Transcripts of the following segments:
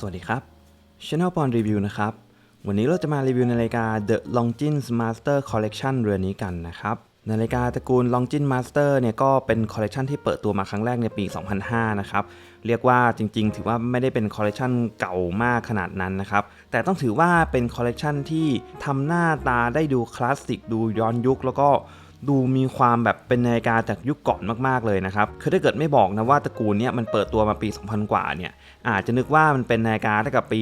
สวัสดีครับ Channel ปอนรีวิวนะครับ วันนี้เราจะมารีวิวนาฬิกา The Longines Master Collection เรือนนี้กันนะครับนาฬิกาตระกูล Longines Master เนี่ยก็เป็นคอลเลกชันที่เปิดตัวมาครั้งแรกในปี 2005 นะครับ เรียกว่าจริง ๆ ถือว่าไม่ได้เป็นคอลเลกชันเก่ามากขนาดนั้นนะครับ แต่ต้องถือว่าเป็นคอลเลกชันที่ทำหน้าตาได้ดูคลาสสิกดูย้อนยุคแล้วก็ดูมีความแบบเป็นนาฬิกาจากยุคก่อนมากๆเลยนะครับ คือถ้าเกิดไม่บอกนะว่าตระกูลเนี้ยมันเปิดตัวมาปี 2000 กว่าเนี่ย อาจจะนึกว่ามันเป็นนาฬิกาตั้งแต่ปี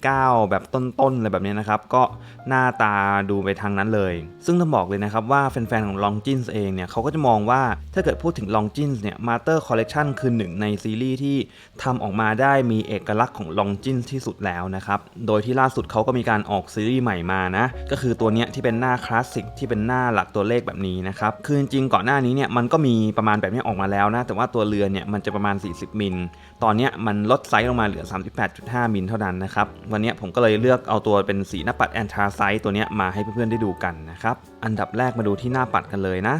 19 แบบต้นๆอะไรแบบนี้นะครับ ก็หน้าตาดูไปทางนั้นเลย ซึ่งต้องบอกเลยนะครับว่าแฟนๆ ของ Longines เองเนี่ยเขาก็จะมองว่าถ้าเกิดพูดถึง Longines เนี่ย Master Collection คือหนึ่งในซีรีส์ที่ทำออกมาได้มีเอกลักษณ์ของ Longines ที่สุดแล้วนะครับ โดยที่ล่าสุดเขาก็มีการออกซีรีส์ใหม่มานะ ก็คือตัวเนี้ยที่เป็นหน้าคลาสสิกที่เป็นหน้าหลักตัวเลขแบบนี้นะครับ คือจริงๆก่อนหน้านี้เนี่ยมันก็มีประมาณแบบนี้ออกมาแล้วนะ แต่ว่าตัวเรือนเนี่ยมันจะประมาณ 40 มิล ตอนเนี้ยมันลดไซส์ลงมาเหลือ 38.5 มิลเท่านั้นนะครับ วันนี้ผมก็เลยเลือกเอาตัวเป็นสีหน้าปัดแอนทราไซต์ตัวนี้มาให้เพื่อนๆได้ดูกันนะครับ อันดับแรกมาดูที่หน้าปัดกันเลยนะ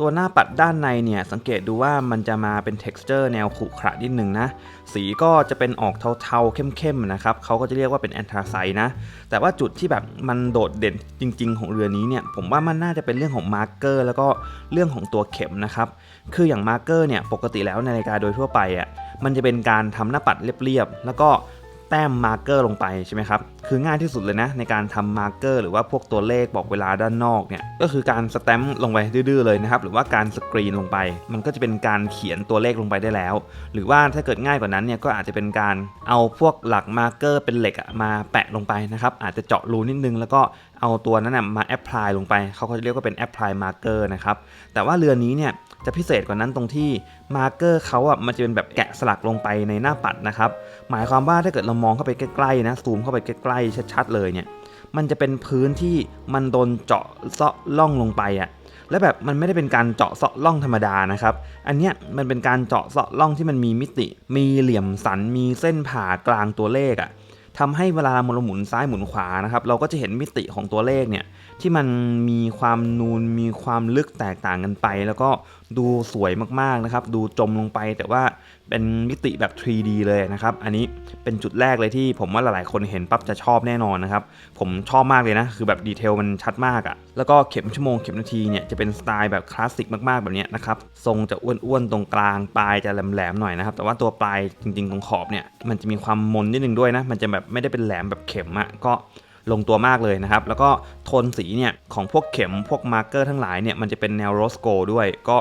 ตัวหน้าปัดด้านในเนี่ยสังเกตดูว่ามันจะมาเป็น texture แนวขรุขระนิดนึงนะ สีก็จะเป็นออกเทาๆเข้มๆนะครับเขาก็จะเรียกว่าเป็นแอนทราไซต์นะ แต่ว่าจุดที่แบบมันโดดเด่นจริง ๆ ของเรือนี้เนี่ยผมว่ามันน่าจะเป็นเรื่องของมาร์กเกอร์แล้วก็เรื่องของตัวเข็มนะครับคืออย่างมาร์กเกอร์เนี่ยปกติแล้วในนาฬิกาโดยทั่วไปอะมันจะเป็นการทำหน้าปัดเรียบๆแล้วก็ แต้มมาร์กเกอร์ลงไปใช่ไหมครับคือง่ายที่สุดเลยนะในการทำมาร์กเกอร์หรือว่าพวกตัวเลขบอกเวลาด้านนอกเนี่ยก็คือการสแตมป์ลงไปดื้อๆเลยนะครับหรือว่าการสกรีนลงไป มันก็จะเป็นการเขียนตัวเลขลงไปได้แล้ว หรือว่าถ้าเกิดง่ายกว่านั้นเนี่ยก็อาจจะเป็นการเอาพวกหลักมาร์กเกอร์เป็นเหล็กอะมาแปะลงไปนะครับอาจจะเจาะรูนิดนึง แล้วก็เอาตัวนั้นนะมาแอพพลายลงไปเขาก็จะเรียกว่าเป็นแอพพลายมาร์กเกอร์นะครับแต่ว่าเรือนี้เนี่ย จะพิเศษกว่านั้นตรงที่มาร์เกอร์เขาอะมันจะเป็นแบบแกะสลักลงไปในหน้าปัดนะครับหมายความว่าถ้าเกิดเรามองเข้าไปใกล้ๆนะซูมเข้าไปใกล้ๆชัดๆเลยเนี่ยมันจะเป็นพื้นที่มันโดนเจาะเซาะล่องลงไปอะและแบบมันไม่ได้เป็นการเจาะเซาะล่องธรรมดานะครับ อันเนี้ยมันเป็นการเจาะเซาะล่องที่มันมีมิติ มีเหลี่ยมสัน มีเส้นผ่ากลางตัวเลขอะ่ะทำให้เวลาเราหมุนซ้ายหมุนขวานะครับ เราก็จะเห็นมิติของตัวเลขเนี่ย ที่มันมีความนูนมีความลึกแตกต่างกันไป แล้วก็ดูสวยมากๆนะครับ ดูจมลงไปแต่ว่าเป็นมิติแบบ 3D เลยนะครับ อันนี้เป็นจุดแรกเลยที่ผมว่าหลายๆ คนเห็นปั๊บจะชอบแน่นอนนะครับ ผมชอบมากเลยนะ คือแบบดีเทลมันชัดมากอะ่ะ แล้วก็เข็มชั่วโมงเข็มนาทีเนี่ยจะเป็นสไตล์แบบคลาสสิกมากๆแบบเนี้ยนะครับ ทรงจะอ้วนๆ ตรงกลาง ปลายจะแหลมๆหน่อยนะครับ แต่ว่าตัวปลายจริงๆตรงขอบเนี่ยมันจะมีความมนนิดนึงด้วยนะ มันจะแบบไม่ได้เป็นแหลมแบบเข็มอะ่ะ ก็ ลงตัวมากเลยนะครับ แล้วก็โทนสีเนี่ยของพวกเข็มพวกมาร์กเกอร์ทั้งหลายเนี่ยมันจะเป็นแนวโรสโกด้วยก็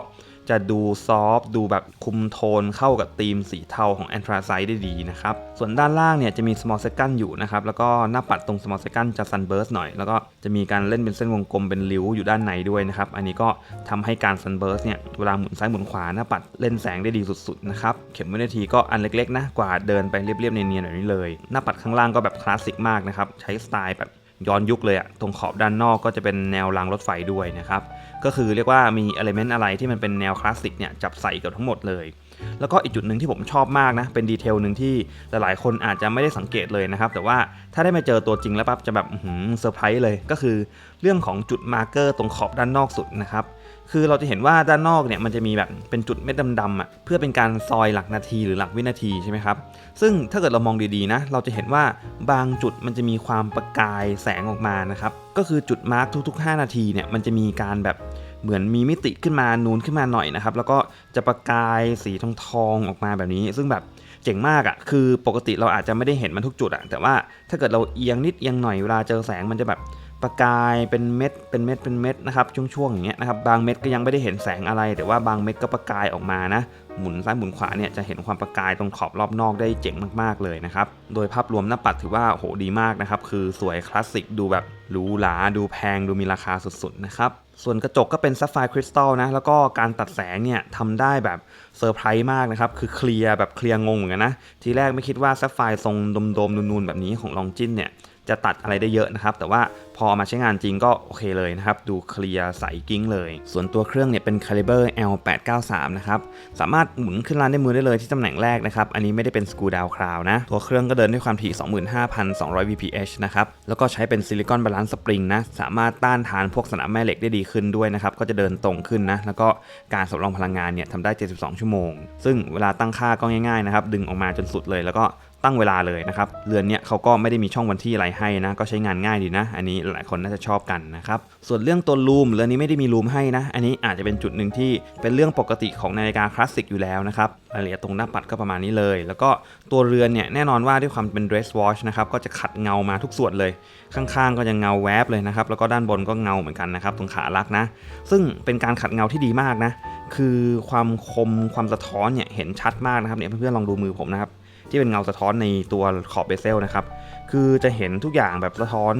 จะดูซอฟต์ดูแบบคุมโทนเข้ากับธีมสีเทาของแอนทราไซด์ได้ดีนะครับ ส่วนด้านล่างเนี่ยจะมี small second อยู่นะครับ แล้วก็หน้าปัดตรง small second จะ sunburst หน่อย แล้วก็จะมีการเล่นเป็นเส้นวงกลมเป็นริ้วอยู่ด้านในด้วยนะครับ อันนี้ก็ทำให้การ sunburst เนี่ยเวลาหมุนซ้ายหมุนขวาหน้าปัดเล่นแสงได้ดีสุดๆนะครับ เข็มวินาทีก็อันเล็กๆนะกว่าเดินไปเรียบๆเนียนๆแบบนี้เลย หน้าปัดข้างล่างก็แบบคลาสสิกมากนะครับใช้สไตล์แบบ ย้อนยุคเลยอะตรงขอบด้านนอกก็จะเป็นแนวรางรถไฟด้วยนะครับ ก็คือเรียกว่ามีเอลิเมนต์อะไรที่มันเป็นแนวคลาสสิกเนี่ยจับใส่กับทั้งหมดเลย แล้วก็อีกจุดหนึ่งที่ผมชอบมากนะ เป็นดีเทลหนึ่งที่หลายๆ คนอาจจะไม่ได้สังเกตเลยนะครับ แต่ว่าถ้าได้มาเจอตัวจริงแล้วปั๊บจะแบบเซอร์ไพรส์เลย ก็คือเรื่องของจุดมาร์เกอร์ตรงขอบด้านนอกสุดนะครับ คือเราจะเห็นว่าด้านนอกเนี่ยมันจะมีแบบเป็นจุดเม็ดดำๆอะเพื่อเป็นการซอยหลักนาทีหรือหลักวินาทีใช่ไหมครับ ซึ่งถ้าเกิดเรามองดีๆนะเราจะเห็นว่าบางจุดมันจะมีความประกายแสงออกมานะครับก็คือจุดมาร์กทุก ๆ 5 นาทีเนี่ยมันจะมีการแบบเหมือนมีมิติขึ้นมานูนขึ้นมาหน่อยนะครับแล้วก็จะประกายสีทองทองๆออกมาแบบนี้ ซึ่งแบบเจ๋งมากอะ่ะคือปกติเราอาจจะไม่ได้เห็นมันทุกจุดอะ่ะแต่ว่าถ้าเกิดเราเอียงนิดเอียงหน่อยเวลาเจอแสงมันจะแบบ ประกายเป็นเม็ดเป็นเม็ดเป็นเม็ดนะครับช่วงๆอย่างเงี้ยนะครับบางเม็ดก็ยังไม่ได้เห็นแสงอะไร แต่ว่าบางเม็ดก็ประกายออกมานะหมุนซ้ายหมุนขวาเนี่ยจะเห็นความประกายตรงขอบรอบนอกได้เจ๋งมากๆเลยนะครับโดยภาพรวมหน้าปัดถือว่าโหดีมากนะครับคือสวยคลาสสิกดูแบบหรูหราดูแพงดูมีราคาสุดๆนะครับส่วนกระจกก็เป็นซัฟไฟร์คริสตัลนะแล้วก็การตัดแสงเนี่ยทำได้แบบเซอร์ไพรส์มากนะครับคือเคลียร์แบบเคลียร์งงเหมือนกันนะทีแรกไม่คิดว่าซัฟไฟร์ทรงโดมๆนูนๆแบบนี้ของลองจินเนี่ย จะตัดอะไรได้เยอะนะครับ แต่ว่าพอมาใช้งานจริงก็โอเคเลยนะครับ ดูเคลียร์ใสกิ้งเลย ส่วนตัวเครื่องเนี่ยเป็น Caliber L893 นะครับ สามารถหมุนขึ้นลานด้วยมือได้เลยที่ตำแหน่งแรกนะครับ อันนี้ไม่ได้เป็น Screw Down Crown นะ ตัวเครื่องก็เดินด้วยความถี่ 25,200 VPH นะครับ แล้วก็ใช้เป็นซิลิคอนบาลานซ์สปริงนะ สามารถต้านทานพวกสนามแม่เหล็กได้ดีขึ้นด้วยนะครับ ก็จะเดินตรงขึ้นนะ แล้วก็การสำรองพลังงานเนี่ยทำได้ 72 ชั่วโมง ซึ่งเวลาตั้งค่าก็ง่ายๆนะครับ ดึงออกมาจนสุดเลย แล้วก็ ตั้งเวลาเลยนะครับ เรือนเนี้ยเขาก็ไม่ได้มีช่องวันที่อะไรให้นะ ก็ใช้งานง่ายดีนะ อันนี้หลายคนน่าจะชอบกันนะครับ ส่วนเรื่องตัวลูมเรือนนี้ไม่ได้มีลูมให้นะ อันนี้อาจจะเป็นจุดหนึ่งที่เป็นเรื่องปกติของนาฬิกาคลาสสิกอยู่แล้วนะครับ รายละเอียดตรงหน้าปัดก็ประมาณนี้เลย แล้วก็ตัวเรือนเนี่ยแน่นอนว่าด้วยความเป็น dress watch นะครับ ก็จะขัดเงามาทุกส่วนเลย ข้างๆ ก็จะเงาแวบเลยนะครับ แล้วก็ด้านบนก็เงาเหมือนกันนะครับ ตรงขาลักนะ ซึ่งเป็นการขัดเงาที่ดีมากนะ คือความคมความสะท้อนเนี่ยเห็นชัดมากนะครับเนี่ยเพื่อนๆลองดูมือผมนะครับ ที่เป็นเงาสะท้อนในตัวขอบเบเซลนะครับ คือจะเห็นทุกอย่างแบบสะท้อน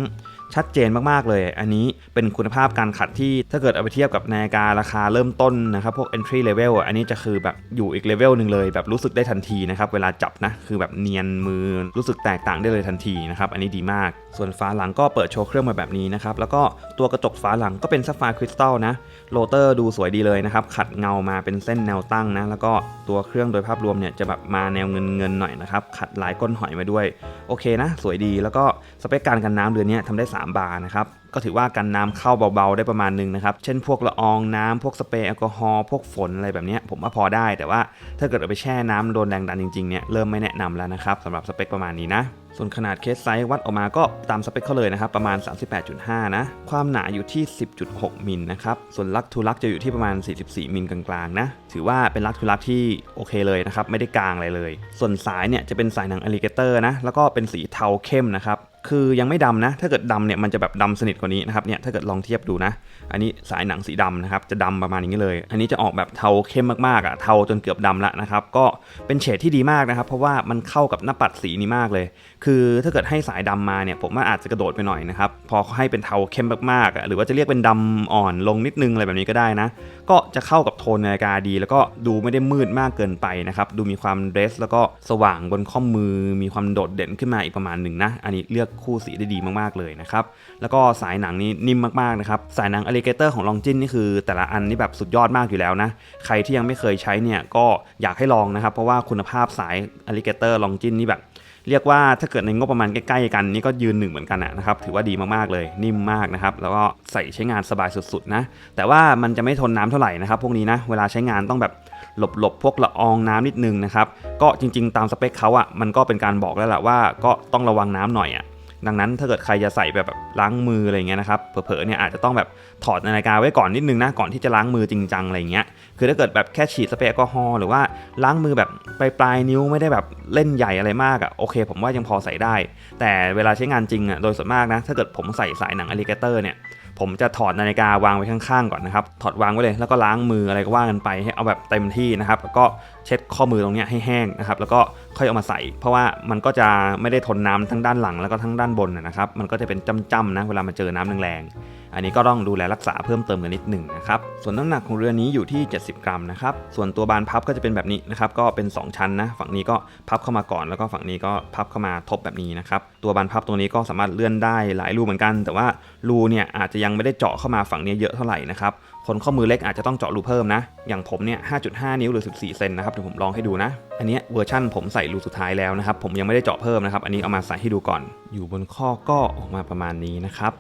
ชัดเจนมากๆเลย อันนี้เป็นคุณภาพการขัดที่ถ้าเกิดเอาไปเทียบกับนาฬิการาคาเริ่มต้นนะครับ พวก entry level อันนี้จะคือแบบอยู่อีกเลเวลหนึ่งเลย แบบรู้สึกได้ทันทีนะครับเวลาจับนะคือแบบเนียนมือรู้สึกแตกต่างได้เลยทันทีนะครับอันนี้ดีมาก ส่วนฝาหลังก็เปิดโชว์เครื่องมาแบบนี้นะครับแล้วก็ตัวกระจกฝาหลังก็เป็นซัฟฟร์คริสตัลนะโรเตอร์ดูสวยดีเลยนะครับขัดเงามาเป็นเส้นแนวตั้งนะแล้วก็ตัวเครื่องโดยภาพรวมเนี่ยจะแบบมาแนวเงินเงินหน่อยนะครับขัดลายก้นหอยมาด้วยโอเคนะ สวยดีแล้วก็สเปคการกันน้ำเรือนนี้ทำได้3 บาร์นะครับก็ถือว่ากันน้ำเข้าเบาๆได้ประมาณหนึงนะครับ เช่นพวกละอองน้ำพวกสเปรย์แอลกอฮอล์ พวกฝนอะไรแบบนี้ผมว่าพอได้ แต่ว่าถ้าเกิดเอาไปแช่น้ำโดนแรงดันจริงๆเนี่ยเริ่มไม่แนะนำแล้วนะครับสำหรับสเปคประมาณนี้นะ ส่วนขนาดเคสไซส์วัดออกมาก็ตามสเปคเขาเลยนะครับ ประมาณ 38.5 นะ ความหนาอยู่ที่ 10.6 มิลนะครับ ส่วนลักทูลักจะอยู่ที่ประมาณ 44 มิลกลางๆนะ ถือว่าเป็นลักทูลักที่โอเคเลยนะครับ ไม่ได้กลางอะไรเลย ส่วนสายเนี่ยจะเป็นสายหนังอลิเกเตอร์นะ แล้วก็เป็นสีเทาเข้มนะครับคือยังไม่ดำนะ ถ้าเกิดดำเนี่ยมันจะแบบดำสนิทกว่านี้นะครับเนี่ยถ้าเกิดลองเทียบดูนะ อันนี้สายหนังสีดำนะครับจะดำประมาณนี้เลย อันนี้จะออกแบบเทาเข้มมากๆอะเทาจนเกือบดำละนะครับก็เป็นเฉดที่ดีมากนะครับ เพราะว่ามันเข้ากับหน้าปัดสีนี้มากเลย คือถ้าเกิดให้สายดำมาเนี่ยผมว่าอาจจะกระโดดไปหน่อยนะครับพอให้เป็นเทาเข้มมากๆ หรือว่าจะเรียกเป็นดำอ่อนลงนิดนึงอะไรแบบนี้ก็ได้นะ ก็จะเข้ากับโทนนาฬิกาดี แล้วก็ดูไม่ได้มืดมากเกินไปนะครับดูมีความเดรส แล้วก็สว่างบนข้อมือ มีความโดดเด่นขึ้นมาอีกประมาณหนึ่งนะอันนี้เลือกคู่สีได้ดีมากๆเลยนะครับแล้วก็สายหนังนี่นิ่มมากๆนะครับสายหนังอลิเกเตอร์ของลองจินนี่คือ แต่ละอันนี่แบบสุดยอดมากอยู่แล้วนะใครที่ยังไม่เคยใช้เนี่ยก็อยากให้ลองนะครับเพราะว่าคุณภาพสายอลิเกเตอร์ลองจินนี่แบบ เรียกว่าถ้าเกิดในงบประมาณใกล้ๆกันนี่ก็ยืนหนึ่งเหมือนกันนะครับถือว่าดีมากๆเลยนิ่มมากนะครับแล้วก็ใส่ใช้งานสบายสุดๆนะแต่ว่ามันจะไม่ทนน้ำเท่าไหร่นะครับพวกนี้นะเวลาใช้งานต้องแบบหลบๆพวกละอองน้ำนิดนึงนะครับก็จริงๆ ตามสเปคเขาอะมันก็เป็นการบอกแล้วแหละว่าก็ต้องระวังน้ำหน่อยอะ ดังนั้นถ้าเกิดใครจะใส่แบบล้างมืออะไรเงี้ยนะครับเผลอๆเนี่ยอาจจะต้องแบบถอดนาฬิกาไว้ก่อนนิดนึงนะก่อนที่จะล้างมือจริงจังอะไรเงี้ยคือถ้าเกิดแบบแค่ฉีดสเปรย์แอลกอฮอล์หรือว่าล้างมือแบบปลายปลายนิ้วไม่ได้แบบเล่นใหญ่อะไรมากอะ่ะโอเค ผมว่ายังพอใส่ได้ แต่เวลาใช้งานจริงอะ่ะโดยส่วนมากนะถ้าเกิดผมใส่สายหนังอลิเกเตอร์เนี่ยผมจะถอดนาฬิกาวางไว้ข้างๆก่อนนะครับ ถอดวางไว้เลย แล้วก็ล้างมืออะไรก็ว่ากันไปให้เอาแบบเต็มที่นะครับ แล้วก็เช็ดข้อมือตรงเนี้ยให้แห้งนะครับ แล้วก็ค่อยเอามาใส่ เพราะว่ามันก็จะไม่ได้ทนน้ำทั้งด้านหลังแล้วก็ทั้งด้านบนนะนะครับ มันก็จะเป็นจ้ำๆนะเวลามาเจอน้ำแรงๆ อันนี้ก็ต้องดูแลรักษาเพิ่มเติมกันนิดหนึ่งนะครับ ส่วนน้ำหนักของเรือนี้อยู่ที่ 70 กรัมนะครับ ส่วนตัวบานพับก็จะเป็นแบบนี้นะครับ ก็เป็น 2 ชั้นนะ ฝั่งนี้ก็พับเข้ามาก่อน แล้วก็ฝั่งนี้ก็พับเข้ามาทบแบบนี้นะครับ ตัวบานพับตรงนี้ก็สามารถเลื่อนได้หลายรูเหมือนกัน แต่ว่ารูเนี่ยอาจจะยังไม่ได้เจาะเข้ามาฝั่งนี้เยอะเท่าไหร่นะครับ คนข้อมือเล็กอาจจะต้องเจาะรูเพิ่มนะ อย่างผมเนี่ย 5.5 นิ้วหรือ 14 เซนนะครับเดี๋ยวผมลองให้ดูนะ อันนี้เวอร์ชั่นผมใส่รูสุดท้ายแล้วนะครับ ผมยังไม่ได้เจาะเพิ่มนะครับ อันนี้เอามาใส่ให้ดูก่อน อยู่บนข้อก็ออกมาประมาณนี้นะครับ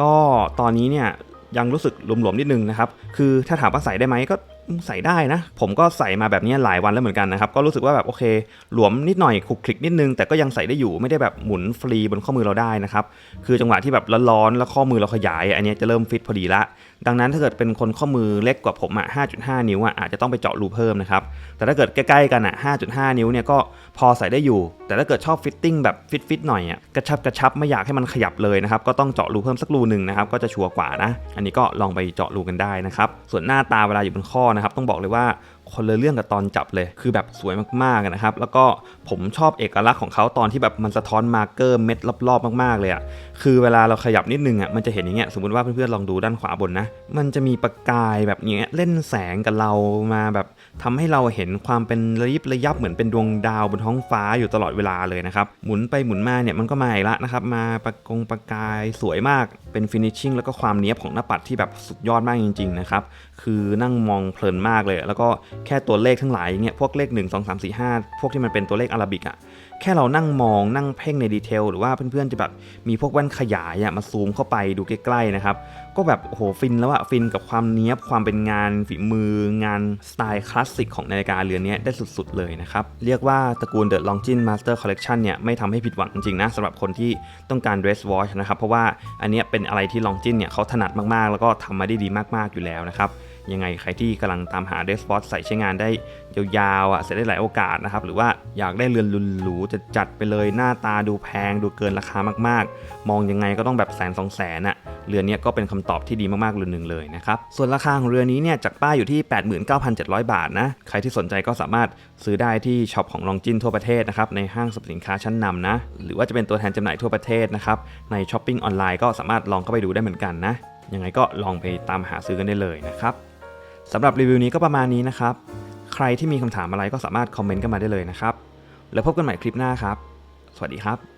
ก็ตอนนี้เนี่ยยังรู้สึกหลวมๆนิดนึงนะครับ คือถ้าถามว่าใส่ได้ไหมก็ใส่ได้นะ ผมก็ใส่มาแบบนี้หลายวันแล้วเหมือนกันนะครับ ก็รู้สึกว่าแบบโอเค หลวมนิดหน่อยคลุกคลิกนิดนึง แต่ก็ยังใส่ได้อยู่ ไม่ได้แบบหมุนฟรีบนข้อมือเราได้นะครับ คือจังหวะที่แบบร้อนๆแล้วข้อมือเราขยาย อันนี้จะเริ่มฟิตพอดีละ ดังนั้นถ้าเกิดเป็นคนข้อมือเล็กกว่าผมอะ5.5 นิ้วอะอาจจะต้องไปเจาะรูเพิ่มนะครับ แต่ถ้าเกิดใกล้ๆกันอะ5.5 นิ้วเนี่ยก็พอใส่ได้อยู่ แต่ถ้าเกิดชอบฟิตติ้งแบบฟิตๆหน่อยอะกระชับกระชับไม่อยากให้มันขยับเลยนะครับ ก็ต้องเจาะรูเพิ่มสักรูหนึ่งนะครับก็จะชัวร์กว่านะ อันนี้ก็ลองไปเจาะรูกันได้นะครับ ส่วนหน้าตาเวลาอยู่บนข้อนะครับต้องบอกเลยว่า คนละเรื่องกับตอนจับเลย คือแบบสวยมากๆนะครับ แล้วก็ผมชอบเอกลักษณ์ของเขาตอนที่แบบมันสะท้อนมาร์กเกอร์เม็ดรอบๆมากๆเลยอะ คือเวลาเราขยับนิดนึงอะมันจะเห็นอย่างเงี้ย สมมติว่าเพื่อนๆลองดูด้านขวาบนนะ มันจะมีประกายแบบอย่างเงี้ยเล่นแสงกับเรามาแบบทำให้เราเห็นความเป็นระยิบระยับเหมือนเป็นดวงดาวบนท้องฟ้าอยู่ตลอดเวลาเลยนะครับ หมุนไปหมุนมาเนี่ยมันก็มาอีกละนะครับ มาประกงประกายสวยมาก เป็นฟินิชชิ่งแล้วก็ความเนี้ยบของหน้าปัดที่แบบสุดยอดมากจริงๆนะครับ คือนั่งมองเพลินมากเลย แล้วก็แค่ตัวเลขทั้งหลายอย่างเงี้ยพวกเลข 1 2 3 4 5 พวกที่มันเป็นตัวเลขอาราบิกอะแค่เรานั่งมองนั่งเพ่งในดีเทลหรือว่าเพื่อนๆจะแบบมีพวกแว่นขยายอะมาซูมเข้าไปดูใกล้ๆนะครับก็แบบโหฟินแล้วอะฟินกับความเนี้ยบความเป็นงานฝีมืองานสไตล์คลาสสิกของนาฬิกาเรือนนี้ได้สุดๆเลยนะครับเรียกว่าตระกูล The Longines Master Collection เนี่ยไม่ทำให้ผิดหวังจริงนะสำหรับคนที่ต้องการ dress watch นะครับเพราะว่าอันนี้เป็นอะไรที่ Longines เนี่ยเขาถนัดมากๆ แล้วก็ทำมาได้ดีมากๆอยู่แล้วนะครับ ยังไงใครที่กำลังตามหา dress watch ใส่ใช้งานได้ยาวๆอะใส่ได้หลายโอกาสนะครับ หรือว่าอยากได้เรือนหรูจะจัดไปเลยหน้าตาดูแพง ดูเกินราคามากๆ มองยังไงก็ต้องแบบแสนสองแสนอะเรือนนี้ก็เป็นคำตอบที่ดีมากๆเรือนหนึ่งเลยนะครับส่วนราคาของเรือนนี้เนี่ยจากป้ายอยู่ที่ 89,700 บาทนะใครที่สนใจก็สามารถซื้อได้ที่ช็อปของลองจินทั่วประเทศนะครับในห้างสรรพสินค้าชั้นนำนะหรือว่าจะเป็นตัวแทนจำหน่ายทั่วประเทศนะครับในช้อปปิ้งออนไลน์ก็สามารถลองเข้าไปดูได้เหมือนกันนะยังไงก็ลองไปตามหาซื้อกันได้เลยนะครับ สำหรับรีวิวนี้ก็ประมาณนี้นะครับ ใครที่มีคำถามอะไรก็สามารถคอมเมนต์กันมาได้เลยนะครับ แล้วพบกันใหม่คลิปหน้าครับ สวัสดีครับ